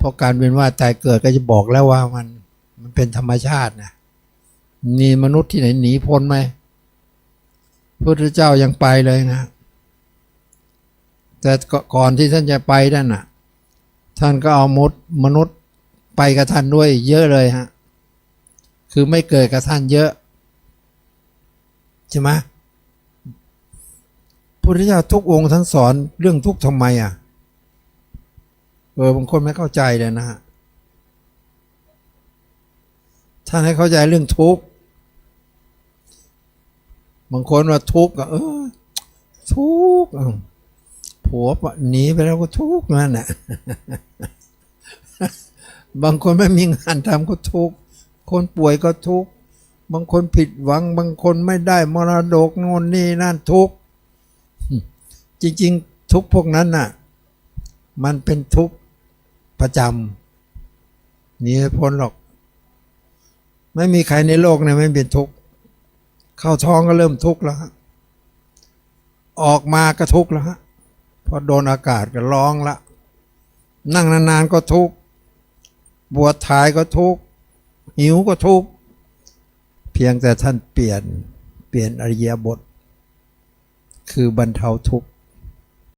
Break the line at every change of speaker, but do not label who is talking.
เพราะการเวียนว่ายตายเกิดก็จะบอกแล้วว่ามันมันเป็นธรรมชาตินะมีมนุษย์ที่ไหนหนีพ้นไหมพระพุทธเจ้ายังไปเลยนะ แต่ก่อนที่ท่านจะไปนั่นน่ะ ท่านก็เอามุดมนุษย์ไปกับท่านด้วยเยอะเลยฮะ คือไม่เกิดกับท่านเยอะใช่ไหมพระพุทธเจ้าทุกองค์ท่านสอนเรื่องทุกข์ทำไมอะ ออบางคนไม่เข้าใจเลยนะฮะท่านให้เข้าใจเรื่องทุกข์บางคนว่าทุกข์ก็เออ ทุกข์อ้าวผัวหนีไปแล้วก็ทุกข์นั่นแหละบางคนไม่มีงานทำก็ทุกข์คนป่วยก็ทุกข์บางคนผิดหวัง บางคนไม่ได้มรดกโน่นนี่นั่นทุกข์จริง ๆ ทุกข์พวกนั้นน่ะ มันเป็นทุกข์ ประจำหนีไม่พ้นหรอก ไม่มีใครในโลกเนี่ยไม่เป็นทุกข์เข้าท้องก็เริ่มทุกข์แล้วฮะออกมาก็ทุกข์แล้วฮะพอโดนอากาศก็ร้องละ นั่งนานๆก็ทุกข์บวชถ่ายก็ทุกข์หิวก็ทุกข์เพียงแต่ท่านเปลี่ยนเปลี่ยนอริยบท คือบรรเทาทุกข์